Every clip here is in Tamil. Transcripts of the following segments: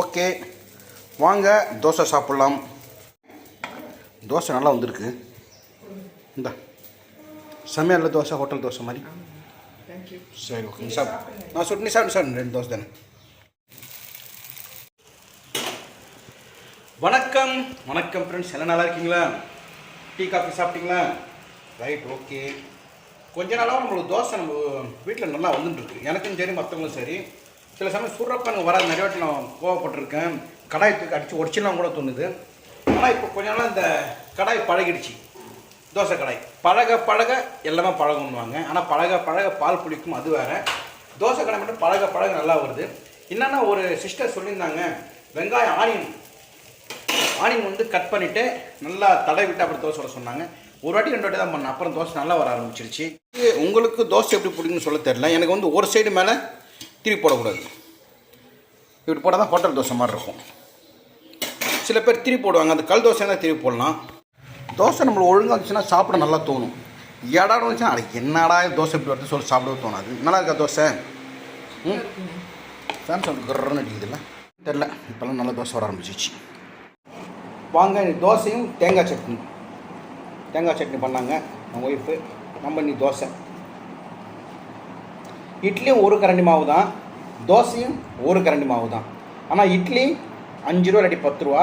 ஓகே. வாங்க தோசை சாப்பிட்லாம். தோசை நல்லா வந்திருக்கு. இந்த. சமையலில் தோசை ஹோட்டல் தோசை மாதிரி. சரி ஓகே. சார் நான் சுட்டு சாப்பிட்டு சார் ரெண்டு தோசை தானே. வணக்கம். வணக்கம் ஃப்ரெண்ட்ஸ் எல்லாம் நல்லா இருக்கீங்களா? டீ காஃபி சாப்பிட்டீங்களா? ரைட் ஓகே கொஞ்ச நாளாக நம்மளுக்கு தோசை நம்ம வீட்டில் நல்லா வந்துட்டுருக்கு. எனக்கும் சரி மற்றவங்களும் சரி. சில சமயம் சுடுறப்பங்க வராது நிறைய வாட்டி நான் கோவப்பட்டிருக்கேன். கடாய் தூக்கி அடித்து உடச்சிடலாம் கூட தோணுது. ஆனால் இப்போ கொஞ்ச நாளாக இந்த கடாய் பழகிடுச்சு. தோசை கடாய். பழக பழக எல்லாமே பழகணுவாங்க ஆனால் பழக பழக பால் புளிக்கும் அது வேற. தோசை கடாய் மட்டும் பழக பழக நல்லா வருது. என்னென்னா ஒரு சிஸ்டர் சொல்லியிருந்தாங்க வெங்காயம் ஆனியன் ஆனியன் வந்து கட் பண்ணிவிட்டு நல்லா தடை விட்டு அப்புறம் தோசை விட சொன்னாங்க. ஒரு வாட்டி ரெண்டு வாட்டி தான் பண்ணேன். அப்புறம் தோசை நல்லா வர ஆரம்பிச்சிருச்சு. இது உங்களுக்கு தோசை எப்படி பிடிக்குன்னு சொல்ல தெரியல. எனக்கு வந்து ஒரு சைடு மேலே திருப்பி போடக்கூடாது. இப்படி போட்டால் தான் ஹோட்டல் தோசை மாதிரி இருக்கும். சில பேர் திருப்பி போடுவாங்க. அந்த கல் தோசை தான் திருப்பி போடலாம். தோசை நம்மளுக்கு ஒழுங்காக இருந்துச்சுன்னா சாப்பிட நல்லா தோணும். ஏடா இருந்துச்சுன்னா அன்றைக்கி என்னடா தோசை இப்படி வருது சொல்லி சாப்பிடவே தோணாது. நல்லா இருக்கா தோசை? ம்? ஃபேன் சவுண்ட் கர்றன்னு அடிக்குதுல்ல? தெரில இப்போல்லாம் நல்லா தோசை வர ஆரம்பிச்சிச்சு வாங்க தோசையும் தேங்காய் சட்னி. தேங்காய் சட்னி பண்ணாங்க. என் ஒய்ஃபு. நம்ம நீ தோசை. இட்லியும் ஒரு கரண்டி மாவு தான் தோசையும் ஒரு கரண்டி மாவு தான். ஆனால் இட்லி அஞ்சு ரூபா இல்லாட்டி பத்து ரூபா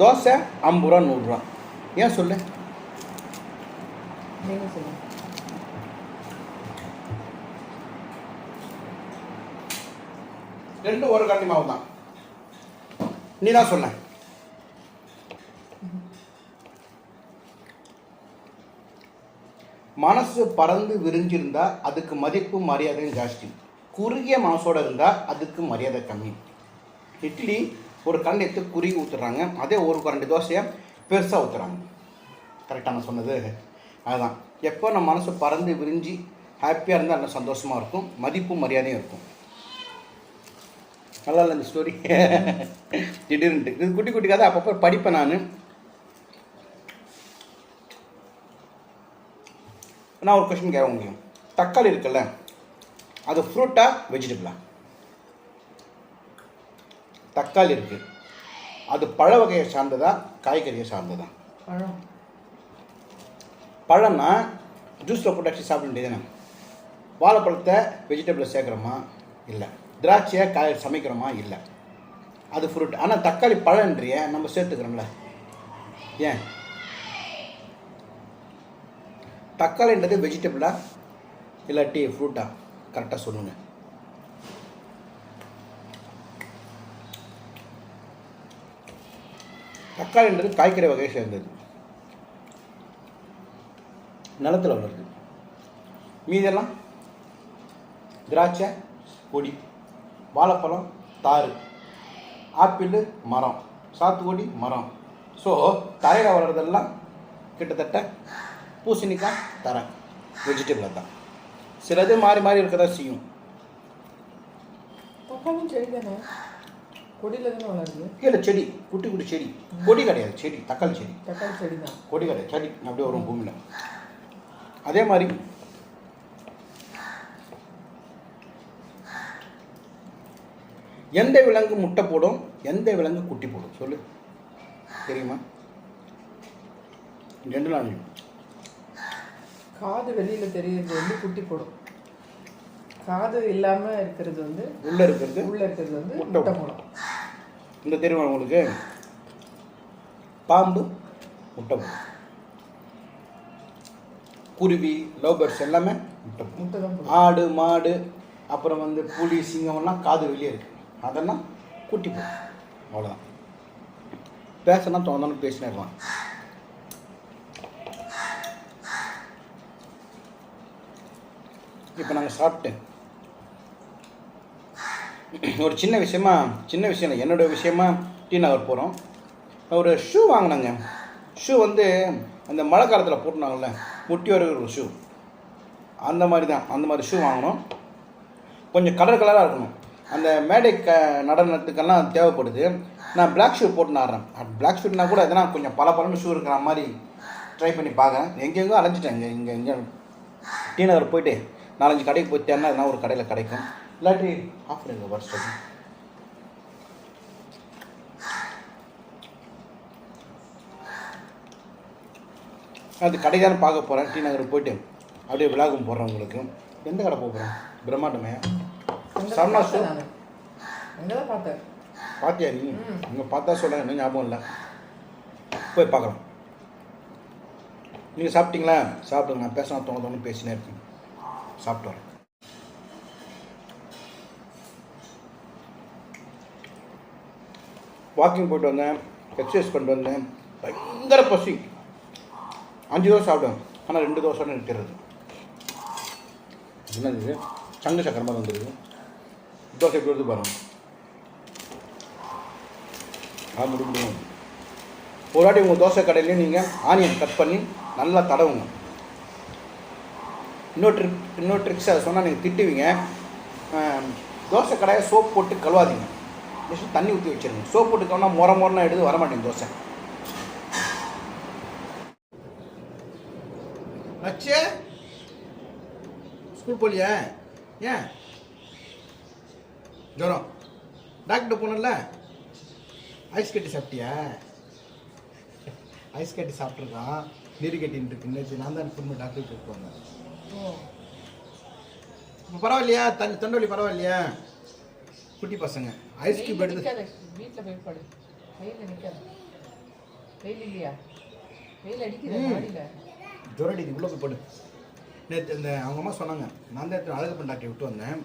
தோசை ஐம்பது ரூபா நூறுரூவா ஏன் சொல்லு? ரெண்டும் ஒரு கரண்டி மாவு தான். நீ தான் சொன்ன மனசு பறந்து விரிஞ்சிருந்தா அதுக்கு மதிப்பு மரியாதையும் ஜாஸ்தி. குறுகிய மனசோட இருந்தால் அதுக்கு மரியாதை கம்மி. இட்லி ஒரு கரண்டி எடுத்து குறுகி ஊற்றுறாங்க அதே ஒரு ரெண்டு தோசையை பெருசாக ஊற்றுறாங்க கரெக்டாக நான் சொன்னது? அதுதான். எப்போ நம்ம மனசு பறந்து விரிஞ்சு ஹாப்பியாக இருந்தால் நல்லா சந்தோஷமாக இருக்கும். மதிப்பும் மரியாதையும் இருக்கும். நல்லா இல்லை இந்த ஸ்டோரி திடீர்னுட்டு. இது குட்டி குட்டி கதை அப்பப்போ படிப்பேன் நான். நான் ஒரு கொஸ்டின் கேட்க முடியும் தக்காளி இருக்குல்ல அது ஃப்ரூட்டா வெஜிடபிளா தக்காளி இருக்கு. அது பழ வகையை சார்ந்ததா காய்கறியை சார்ந்ததா? பழம். பழம்னா ஜூஸில் போட்டு அடிச்சு சாப்பிட வேண்டியதுதானே? வாழைப்பழத்தை வெஜிடபிளில் சேர்க்குறோமா? இல்லை. திராட்சையை காய சமைக்கிறோமா? இல்லை. அது ஃப்ரூட் ஆனால் தக்காளி பழன்றிய நம்ம சேர்த்துக்கிறோம்ல. ஏன்? தக்காளின்றது வெஜிடபிளா இல்லாட்டி ஃப்ரூட்டா கரெக்டாக சொல்லுங்கள் தக்காளின்றது காய்கறி வகையை சேர்ந்தது. நிலத்தில் வளருது. மீதெல்லாம் திராட்சை கொடி வாழைப்பழம் தாறு ஆப்பிள் மரம் சாத்துக்குடி மரம். ஸோ தரையில் வளர்றதெல்லாம் கிட்டத்தட்ட பூசணிக்காய் தரை வெஜிடபிள் தான். சிலது மாறி மாறி இருக்க தான் செய்யும். தக்காளி செடி தானே? கொடியில தானே வளருது? கீழே செடி. குட்டி குட்டி செடி. கொடி கிடையாது. செடி. தக்காளி செடி. தக்காளி செடி தான். கொடி கிடையாது. செடி. அப்படியே வரும் பூமியில். அதே மாதிரி எந்த விலங்கு முட்டை போடும்? எந்த விலங்கு குட்டி போடும்? சொல்லு. தெரியுமா? ரெண்டு நாள் காது வெளியில தெரியறது வந்து குட்டி போடும். காது இல்லாம இருக்கிறது வந்து உள்ள இருக்கிறது உள்ள இருக்கிறது வந்து முட்டை போடும். இந்த தெரியுமா உங்களுக்கு? பாம்பு முட்டை போடும். குருவி லவ் பேர்ட்ஸ் எல்லாமே முட்டை போடும். முட்டை ஆடு மாடு அப்புறம் வந்து புலி சிங்கம்லாம் காது வெளியே இருக்கு. அதெல்லாம் குட்டி போடும். அவ்வளோதான் பேசினா தோணாலும் பேசினே இருக்கலாம். இப்போ நாங்கள் சாப்பிட்டேன். ஒரு சின்ன விஷயமா சின்ன விஷயம் இல்லை என்னோட விஷயமா டி நகர் போகிறோம் ஒரு ஷூ வாங்கினாங்க. ஷூ வந்து அந்த மழை காலத்தில் போட்டுனாங்கல்ல முட்டி வருகிற ஒரு ஷூ அந்த மாதிரி தான் அந்த மாதிரி ஷூ வாங்கினோம் கொஞ்சம் கலர் கலராக இருக்கணும். அந்த மேடை க நடனத்துக்கெல்லாம் தேவைப்படுது. நான் பிளாக் ஷூ போட்டு நாடுறேன் பிளாக் ஷூட்னா கூட எதனா கொஞ்சம் பல பலன்னு ஷூ இருக்கிற மாதிரி ட்ரை பண்ணி பார்க்குறேன். எங்கெங்கோ அலைஞ்சிட்டேன் இங்கே இங்கே இங்கே. டி நகர் போயிட்டு நாலஞ்சு கடைக்கு போயிட்டேன்னா எதனா ஒரு கடையில் கிடைக்கும். இல்லாட்டி ஆஃபர் வருஷம் அது கடைதான் பார்க்க போகிறேன் டி நகர் போயிட்டு அப்படியே விலாகம் போடுறேன் உங்களுக்கு. எந்த கடை போகிறேன் பிரம்மாண்டமே சரணா ஷோ பார்த்தியா நீ? அங்கே பார்த்தா சொல்ல இன்னும் ஞாபகம் இல்லை. போய் பார்க்கலாம். நீங்கள் சாப்பிட்டீங்களா? சாப்பிடுங்க. நான் பேசலாம் தோணு தோணு பேசினே இருக்கேன். சாப்பிட்டு வரேன். வாக்கிங் போயிட்டு வந்தேன் எக்ஸசைஸ் பண்ணிட்டு வந்தேன். பயங்கர பசி அஞ்சு தோசை சாப்பிடுவேன். ஆனால் ரெண்டு தோசை நிற்கிறது என்னது சங்கு சக்கரம் சக்கரமாக வந்துருக்கு தோசை எப்படி வருது பாருங்க. ஆ முடியும் ஒரு வாட்டி உங்கள் தோசை கடையிலையும் நீங்கள் ஆனியன் கட் பண்ணி நல்லா தடவுங்க. இன்னொரு ட்ரிக் இன்னொரு ட்ரிக்ஸ் அதை சொன்னால் நீங்கள் திட்டுவீங்க. தோசை கடையை சோப் போட்டு கழுவாதீங்க. ஜஸ்ட் தண்ணி ஊற்றி வச்சிருங்க. சோப் போட்டு கழுவினா முறை முறைனா எடுத்து வரமாட்டேங்க தோசை. அச்சே ஸ்கூல் போலியா? ஏன்? ஜுரம். டாக்டர் போனல ஐஸ் கட்டி சாப்பிட்டியா? ஐஸ் கட்டி சாப்பிட்ருக்கான் நீர் கட்டின்னு இருக்கு நான் தான் திரும்ப டாக்டர் கூப்பிட்டு பரவாயில்லையா? தண்ணி தொண்டவலி பரவாயில்லையா? குட்டி பசங்க. ஐஸ் கியூப் எடுத்து வீட்டில் போய் படு. வெயில் நிற்காத வெயில் இல்லையா? வெயில். மாடியில்? ஜுரம் அடிக்குது. உள்ளே போய் படு. நேற்று இந்த அவங்க அம்மா சொன்னாங்க. நான் தான் எடுத்து அழகப்பன் டாக்டர் விட்டு வந்தேன்.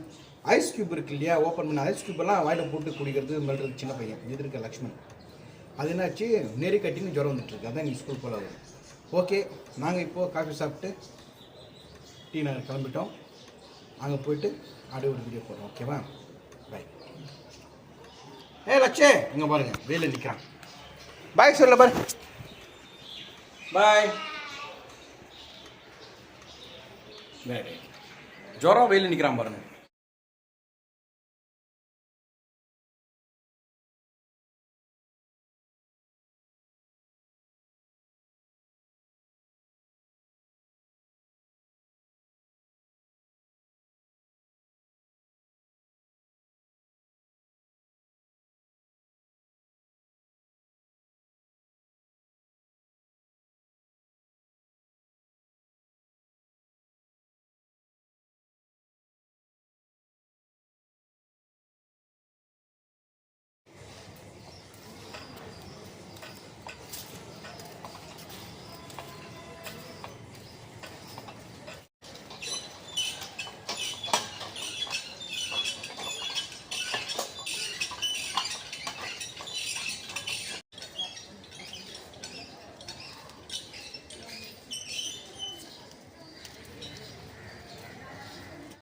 ஐஸ் கியூப் இருக்கு இல்லையா? ஓப்பன் பண்ண. ஐஸ் கியூப் எல்லாம் வாயில போட்டு குடிக்கிறது மெல்றது சின்ன பையன். இது இருக்க லக்ஷ்மண். அது என்னாச்சு? நெறி கட்டின்னு ஜுரம் வந்துட்டுருக்கு அதான் நீ ஸ்கூல் போல ஓகே நாங்கள் இப்போது காஃபி சாப்பிட்டு டீ நகர் கிளம்பிட்டோம். அங்கே போயிட்டு அப்படியே ஒரு வீடியோ போடுறோம். ஓகேவா பை ஏ லட்சே இங்கே பாருங்க. வெயில நிற்கிறான் பாய் சொல்ல பாரு. பாய் ஜுரம் வெயில் நிற்கிறான் பாருங்க.